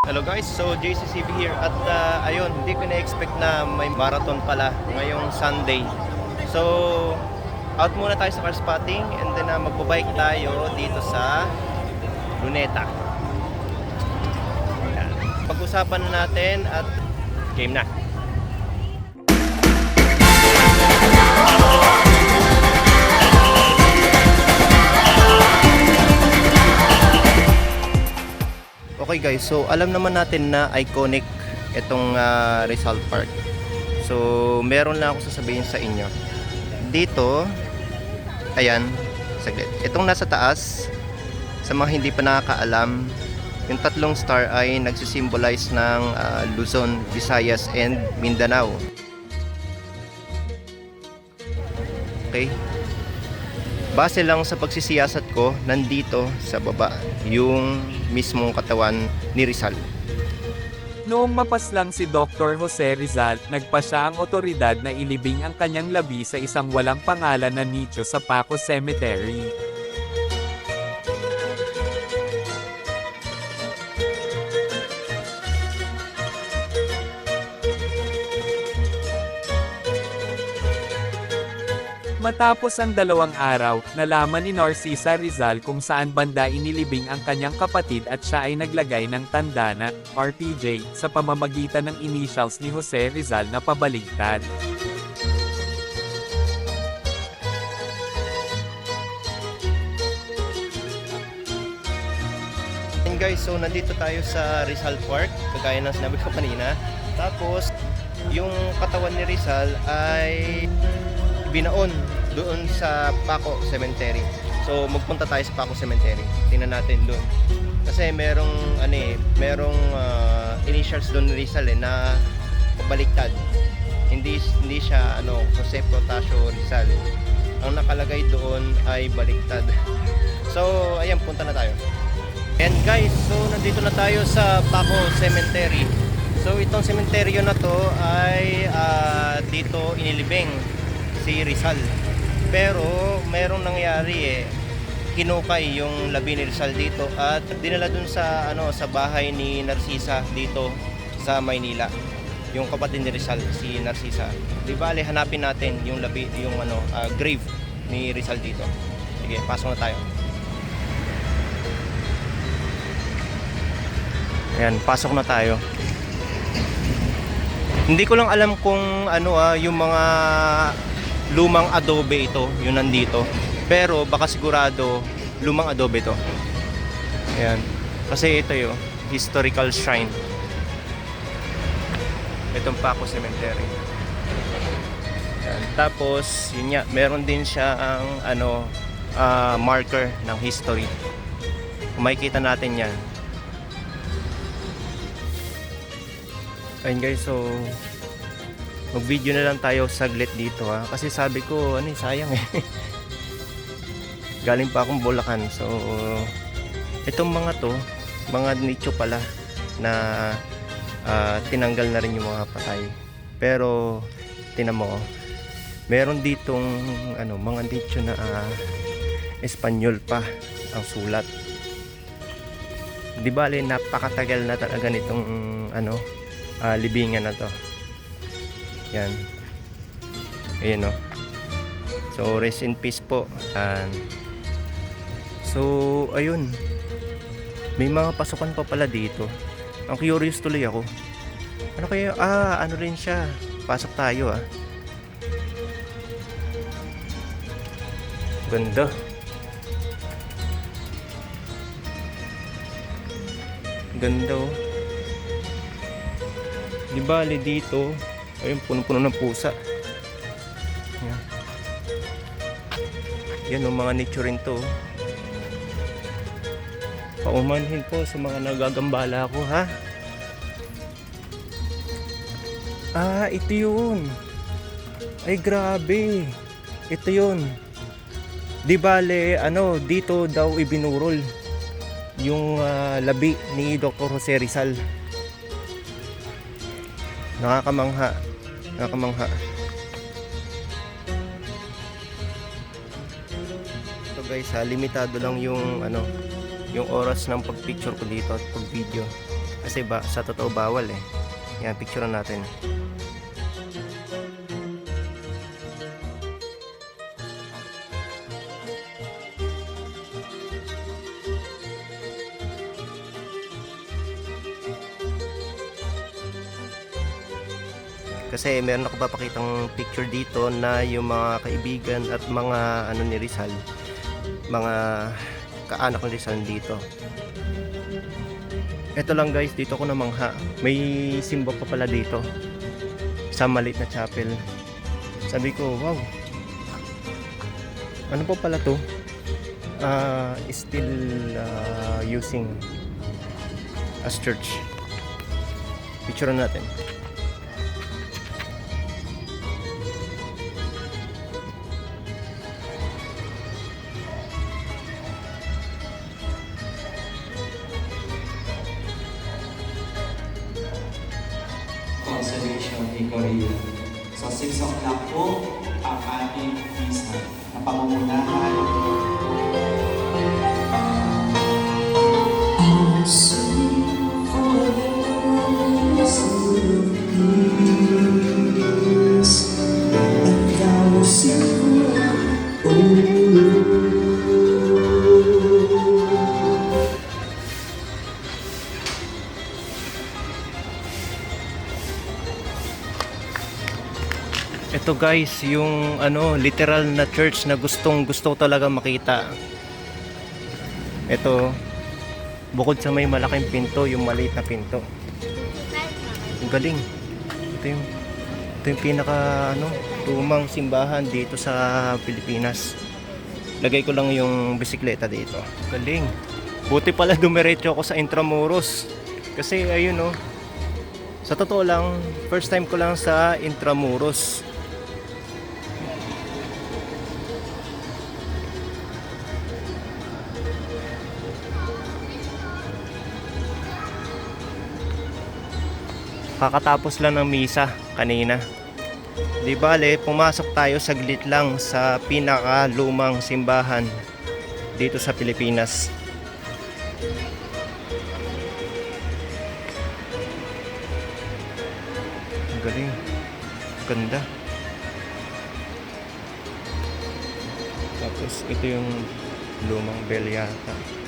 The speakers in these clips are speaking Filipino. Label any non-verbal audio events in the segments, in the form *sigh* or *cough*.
Hello guys, so JCCB here at uh, ayun, hindi ko na-expect na may marathon pala ngayong Sunday. So, out muna tayo sa car spotting and then uh, magbabike tayo dito sa Luneta. Pag-usapan na natin at game na. Okay guys, so alam naman natin na iconic itong ah, Rizal Park. So meron lang ako sasabihin sa inyo. Dito, ayan, saglit. Itong nasa taas, sa mga hindi pa nakakaalam, yung tatlong star ay nagsisimbolize ng ah, Luzon, Visayas, and Mindanao. Okay? Base lang sa pagsisiyasat ko, nandito sa baba yung mismong katawan ni Rizal. Noong mapaslang si Dr. Jose Rizal, nagpa siya ang otoridad na ilibing ang kanyang labi sa isang walang pangalan na nicho sa Paco Cemetery. Matapos ang dalawang araw, nalaman ni Narcisa Rizal kung saan banda inilibing ang kanyang kapatid at siya ay naglagay ng tanda na RPJ sa pamamagitan ng initials ni Jose Rizal na pabaligtad. And guys, so nandito tayo sa Rizal Park, kagaya ng sinabi ko kanina. Tapos, yung katawan ni Rizal ay binaon doon sa Paco Cemetery. So, magpunta tayo sa Paco Cemetery. Tingnan natin doon. Kasi merong ano eh, merong ah, initials doon ni Rizal eh na pabaliktad. Hindi hindi siya ano, Jose Protasio Rizal. Ang nakalagay doon ay baliktad. *laughs* So, ayan, punta na tayo. And guys, so nandito na tayo sa Paco Cemetery. So itong sementeryo na to ay ah, dito inilibing si Rizal. Pero merong nangyari eh kinukay yung labi ni Rizal dito at dinala dun sa ano sa bahay ni Narcisa dito sa Maynila. Yung kapatid ni Rizal, si Narcisa. Di bale hanapin natin yung labi yung ano ah, grave ni Rizal dito. Sige, pasok na tayo. Ayan, pasok na tayo. Hindi ko lang alam kung ano ah, yung mga lumang adobe ito, yun nandito. Pero baka sigurado lumang adobe to. Ayan. Kasi ito yung historical shrine. Itong Paco Cemetery. Ayan. Tapos, yun nga, meron din siya ang ano, ah, marker ng history. Kung makikita natin yan, Ayun guys, so mag-video na lang tayo saglit dito ha. Kasi sabi ko, ano eh, sayang eh. *laughs* Galing pa akong Bulacan. So, itong mga to, mga nicho pala na ah, tinanggal na rin yung mga patay. Pero, tinan mo, oh, meron ditong ano, mga nicho na ah, Espanyol pa ang sulat. Di bale, napakatagal na talaga nitong ano, ah, libingan na to. Yan. Ayan o. So, rest in peace po. Yan. So, ayun. May mga pasukan pa pala dito. Ang curious tuloy ako. Ano kaya? Ah, ano rin siya. Pasok tayo ah. Ganda. Ganda oh. Di bale dito, ayun puno-puno ng pusa. Yan. Yan ang mga nature rin to. Paumanhin po sa mga nagagambala ko ha. Ah, ito yun. Ay grabe. Ito yun. Di bale, ano, dito daw ibinurol yung ah, labi ni Dr. Jose Rizal. Nakakamangha. Nakakamangha. So guys, ha, limitado lang yung ano, yung oras ng pagpicture ko dito at pag-video. Kasi ba, sa totoo bawal eh. Yan, picture natin. Kasi meron ako papakitang picture dito na yung mga kaibigan at mga ano ni Rizal, mga kaanak ni Rizal dito. Ito lang guys, dito ko namangha. May simba pa pala dito. Sa maliit na chapel. Sabi ko, wow. Ano pa pala to? Ah, still ah, using as church. Picture natin. Guys, yung ano, literal na church na gustong gusto talaga makita. Ito, bukod sa may malaking pinto, yung maliit na pinto. Ang galing. Ito yung, ito yung pinaka ano, tumang simbahan dito sa Pilipinas. Lagay ko lang yung bisikleta dito. Galing. Buti pala dumiretso ako sa Intramuros. Kasi ayun oh, sa totoo lang, first time ko lang sa Intramuros. Kakatapos lang ng misa kanina. Di bale, pumasok tayo saglit lang sa pinakalumang simbahan dito sa Pilipinas. Galing. Ganda. Tapos ito yung lumang bell yata.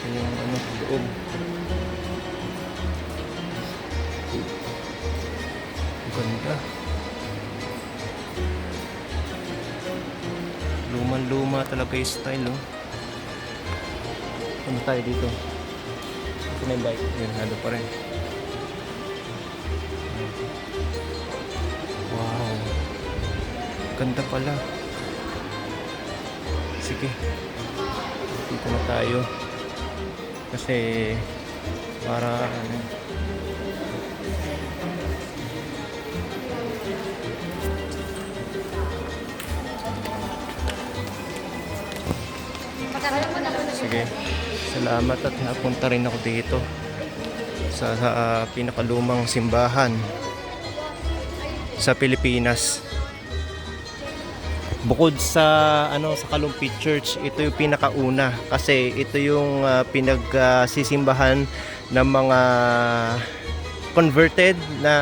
Ito yung ano, loob. Ganda. Luman-luma talaga yung style, oh. Ano tayo dito? Ito na yung bike. Yun, halo pa rin. Wow. Ganda pala. Sige. Dito na tayo. Kasi para ano, Sige. Salamat at napunta rin ako dito sa, sa ah, pinakalumang simbahan sa Pilipinas. Bukod sa ano sa Kalumpit Church, ito yung pinakauna kasi ito yung ah, pinagsisimbahan ng mga converted na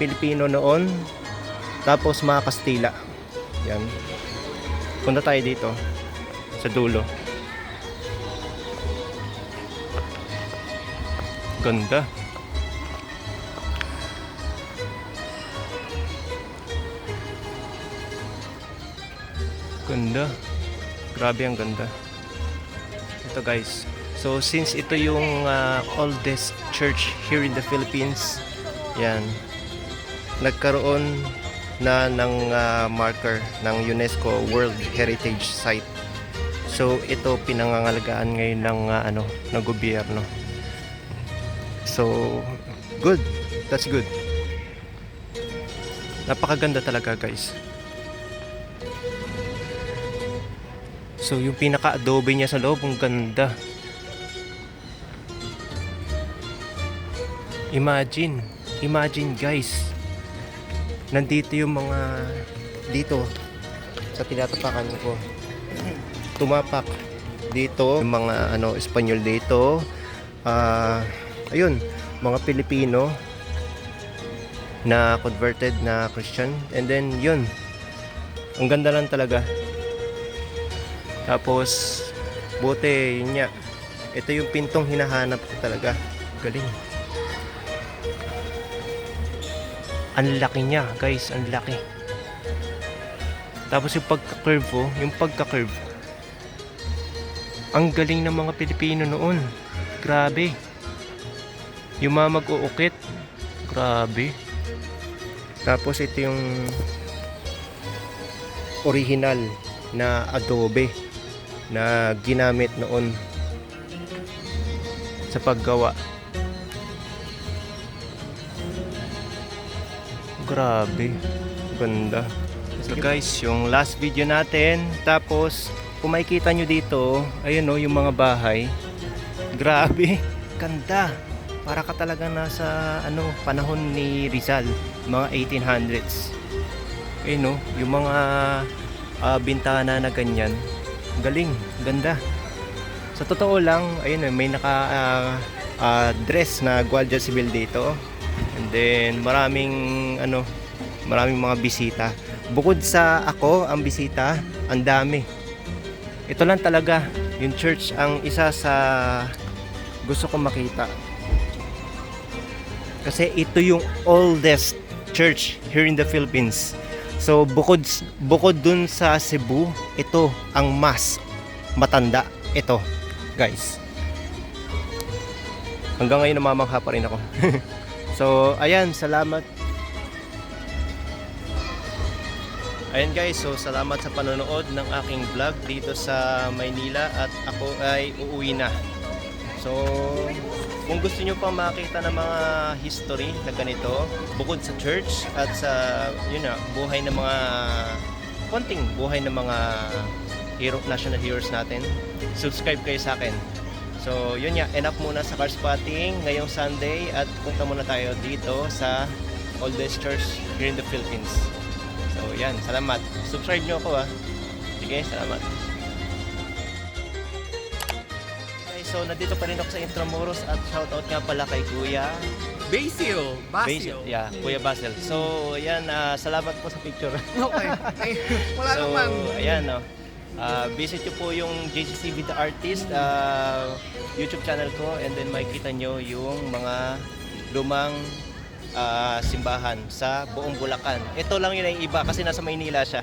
Pilipino noon tapos mga Kastila. Yan. Punta tayo dito sa dulo. Ganda. Ganda. Grabe ang ganda. Ito guys. So since ito yung ah, oldest church here in the Philippines, yan. Nagkaroon na ng ah, marker ng UNESCO World Heritage Site. So ito pinangangalagaan ngayon ng ah, ano ng gobyerno. So good. That's good. Napakaganda talaga guys. So yung pinaka-adobe niya sa loob, ang ganda. Imagine, imagine guys. Nandito yung mga dito sa tinatapakan ko. Tumapak dito yung mga ano Espanyol dito. Uh, ayun, mga Pilipino na converted na Christian and then yun. Ang ganda lang talaga. Tapos buti yun nga. Ito yung pintong hinahanap ko talaga. Galing. Ang laki niya, guys. Ang laki. Tapos yung pagka-curve, oh, yung pagka-curve. Ang galing ng mga Pilipino noon. Grabe. Yung mga mag-uukit. Grabe. Tapos ito yung original na adobe na ginamit noon sa paggawa. Grabe. Ganda. So guys, yung last video natin. Tapos, kung makikita nyo dito, ayun o, yung mga bahay. Grabe. Ganda. Para ka talaga nasa ano, panahon ni Rizal. Mga 1800s. Ayun o, yung mga ah, bintana na ganyan. Galing. Ganda. Sa totoo lang, ayun eh, may naka ah, ah, dress na Guardia Civil dito. And then maraming ano, maraming mga bisita. Bukod sa ako, ang bisita, ang dami. Ito lang talaga, yung church ang isa sa gusto kong makita. Kasi ito yung oldest church here in the Philippines. So bukod bukod dun sa Cebu, ito ang mas matanda. Ito, guys. Hanggang ngayon namamangha pa rin ako. *laughs* so, ayan, salamat. Ayan guys, so salamat sa panonood ng aking vlog dito sa Maynila at ako ay uuwi na. So, kung gusto nyo pa makita ng mga history na ganito, bukod sa church at sa, yun na, buhay ng mga, konting buhay ng mga hero, national heroes natin, subscribe kayo sa akin. So, yun nga, enough muna sa car spotting ngayong Sunday at punta muna tayo dito sa oldest church here in the Philippines. So, yan, salamat. Subscribe nyo ako ah. Sige, salamat. So nandito pa rin ako sa Intramuros at shoutout nga pala kay Kuya Basil. Basil. Yeah, Kuya Basil. So, ayan, ah, salamat po sa picture. Okay. Ay, wala so, naman. ayan, no. Ah, visit nyo po yung JCCB The Artist ah, YouTube channel ko and then makikita nyo yung mga lumang ah, simbahan sa buong Bulacan. Ito lang yun ang iba kasi nasa Maynila siya.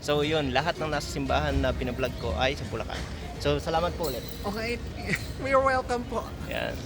So yun, lahat ng nasa simbahan na pinablog ko ay sa Bulacan. So salamat po ulit. Okay. *laughs* You're welcome po. Yan.